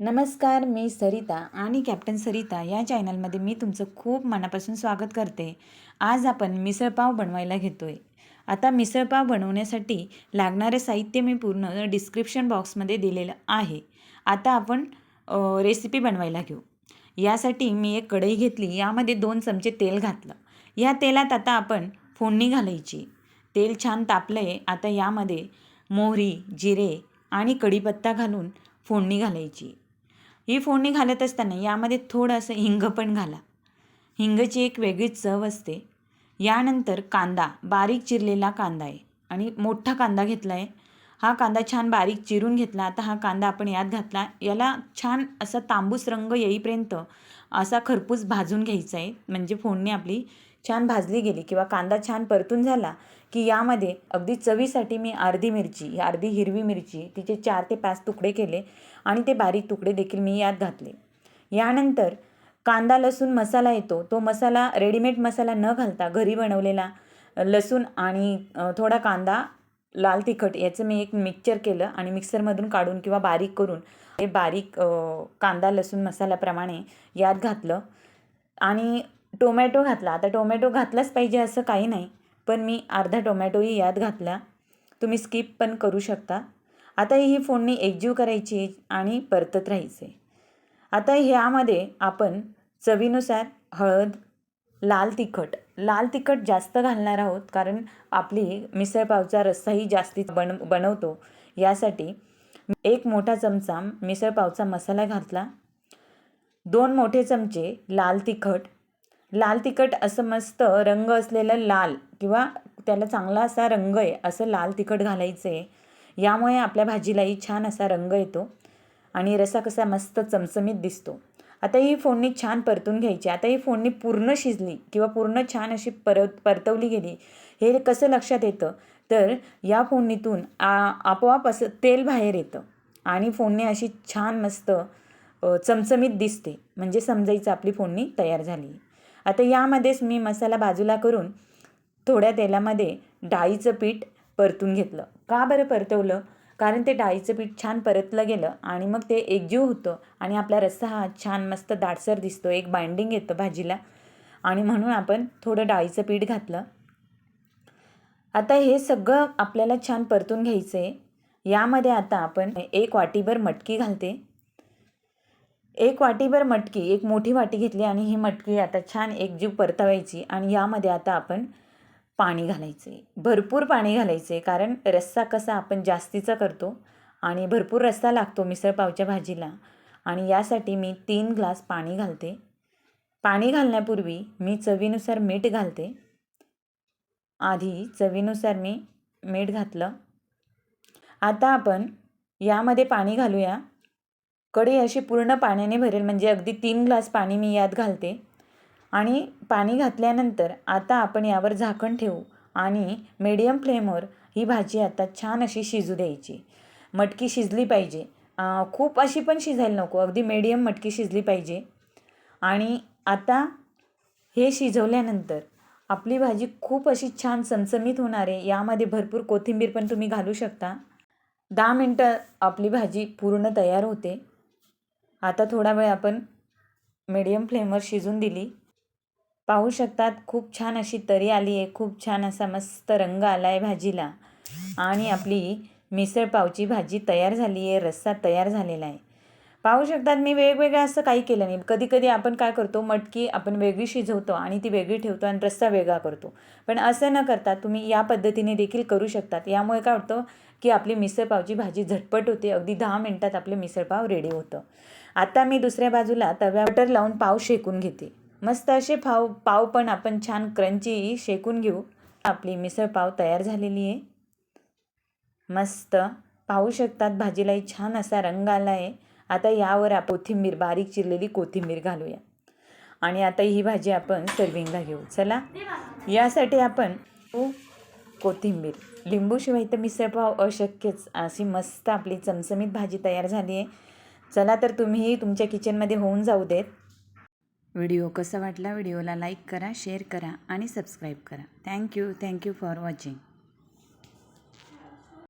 नमस्कार मी सरिता आणि कॅप्टन सरिता या चॅनलमध्ये मी तुमचं खूप मनापासून स्वागत करते. आज आपण मिसळपाव बनवायला घेतो आहे आता मिसळपाव बनवण्यासाठी लागणारे साहित्य मी पूर्ण डिस्क्रिप्शन बॉक्समध्ये दिलेलं आहे. आता आपण रेसिपी बनवायला घेऊ. यासाठी मी एक कढई घेतली यामध्ये दोन चमचे तेल घातलं. या तेलात आता आपण फोडणी घालायची. तेल छान तापलं आहे आता यामध्ये मोहरी जिरे आणि कढीपत्ता घालून फोडणी घालायची. ही फोडणी घालत असताना यामध्ये थोडंसं हिंग पण घाला. हिंगची एक वेगळीच चव असते. यानंतर कांदा बारीक चिरलेला कांदा आहे आणि मोठा कांदा घेतला आहे हा कांदा छान बारीक चिरून घेतला. आता हा कांदा आपण यात घातला. याला छान असा तांबूस रंग येईपर्यंत असा खरपूस भाजून घ्यायचा आहे. म्हणजे फोडणी आपली छान भाजली गेली किंवा कांदा छान परतून झाला की यामध्ये अगदी चवीसाठी मी अर्धी मिरची अर्धी हिरवी मिरची तिचे चार ते पाच तुकडे केले आणि ते बारीक तुकडे देखील मी यात घातले. यानंतर कांदा लसूण मसाला येतो. तो मसाला रेडीमेड मसाला न घालता घरी बनवलेला लसूण आणि थोडा कांदा लाल तिखट याचं मी एक मिक्सचर केलं आणि मिक्सरमधून काढून किंवा बारीक करून हे बारीक कांदा लसूण मसाल्याप्रमाणे यात घातलं. आणि टोमॅटो घातला. आता टोमॅटो घातलाच पाहिजे असं काही नाही पण मी अर्धा टोमॅटोही यात घातला. तुम्ही स्किप पण करू शकता. आता ही फोडणी एकजीव करायची आणि परतत राहायचे. आता ह्यामध्ये आपण चवीनुसार हळद लाल तिखट. लाल तिखट जास्त घालणार आहोत कारण आपली मिसळपावचा रस्साही जास्तीत बन बनवतो. यासाठी एक मोठा चमचा मिसळपावचा मसाला घातला. दोन मोठे चमचे लाल तिखट लाल तिखट असं मस्त रंग असलेलं लाल किंवा त्याला चांगला असा रंग आहे असं लाल तिखट घालायचं. आहे यामुळे आपल्या भाजीलाही छान असा रंग येतो आणि रसा कसा मस्त चमचमीत दिसतो. आता ही फोडणी छान परतून घ्यायची. आता ही फोडणी पूर्ण शिजली किंवा पूर्ण छान अशी परत परतवली गेली हे कसं लक्षात येतं? तर या फोडणीतून आ आपोआप असं तेल बाहेर येतं आणि फोडणी अशी छान मस्त चमचमीत दिसते. म्हणजे समजायचं आपली फोडणी तयार झाली. आता यामध्येच मी मसाला बाजूला करून थोड्या तेलामध्ये डाळीचं पीठ परतून घेतलं. का बरं परतवलं? कारण ते डाळीचं पीठ छान परतलं गेलं आणि मग ते एकजीव होतं आणि आपला रस्सा हा छान मस्त दाटसर दिसतो एक बाइंडिंग येतं भाजीला. आणि म्हणून आपण थोडं डाळीचं पीठ घातलं. आता हे सगळं आपल्याला छान परतून घ्यायचं आहे यामध्ये आता आपण एक वाटीभर मटकी घालते. एक वाटीभर मटकी एक मोठी वाटी घेतली आणि ही मटकी आता छान एकजीव परतवायची आणि यामध्ये आता आपण पाणी घालायचे. भरपूर पाणी घालायचे कारण रस्सा कसा आपण जास्तीचा करतो आणि भरपूर रस्सा लागतो मिसळपावच्या भाजीला आणि यासाठी मी तीन ग्लास पाणी घालते. पाणी घालण्यापूर्वी मी चवीनुसार मीठ घालते. आधी चवीनुसार मी मीठ घातलं. आता आपण यामध्ये पाणी घालूया. कढई अशी पूर्ण पाण्याने भरेल म्हणजे अगदी तीन ग्लास पाणी मी यात घालते. आणि पाणी घातल्यानंतर आता आपण यावर झाकण ठेवू आणि मीडियम फ्लेमवर ही भाजी आता छान अशी शिजू द्यायची. मटकी शिजली पाहिजे. खूप अशी पण शिजायला नको अगदी मीडियम मटकी शिजली पाहिजे. आणि आता हे शिजवल्यानंतर आपली भाजी खूप अशी छान चमचमीत होणार आहे यामध्ये भरपूर कोथिंबीर पण तुम्ही घालू शकता. दहा मिनटं आपली भाजी पूर्ण तयार होते. आता थोडा वेळ आपण मिडियम फ्लेमवर शिजून दिली. पाहू शकतात खूप छान अशी तरी आली आहे. खूप छान असा मस्त रंग आला आहे भाजीला. आणि आपली मिसळपावची भाजी तयार झाली आहे रस्सा तयार झालेला आहे. पाहू शकतात. मी वेगवेगळं असं काही केलं नाही. कधी कधी आपण काय करतो मटकी आपण वेगळी शिजवतो आणि ती वेगळी ठेवतो आणि रस्सा वेगळा करतो. पण असं न करता तुम्ही या पद्धतीने देखील करू शकतात. यामुळे काय होतं की आपली मिसळपावची भाजी झटपट होते. अगदी दहा मिनटात आपले मिसळपाव रेडी होतं. आता मी दुसऱ्या बाजूला तव्या बटर लावून पाव शेकून घेते. मस्त असे पाव पाव पण आपण छान क्रंची शेकून घेऊ. आपली मिसळपाव तयार झालेली आहे. मस्त. पाहू शकतात भाजीलाही छान असा रंग आला आहे आता यावर आपण कोथिंबीर बारीक चिरलेली कोथिंबीर घालूया. आणि आता ही भाजी आपण सर्विंगला घेऊ. चला? यासाठी आपण कोथिंबीर. लिंबूशिवाय तर मिसळपाव अशक्यच. अशी मस्त आपली चमचमीत भाजी तयार झाली आहे. चला तर तुम्हीही तुमच्या किचनमध्ये होऊन जाऊ देत. व्हिडिओ कसा वाटला? व्हिडिओला लाईक करा शेअर करा आणि सबस्क्राईब करा. Thank you. Thank you for watching.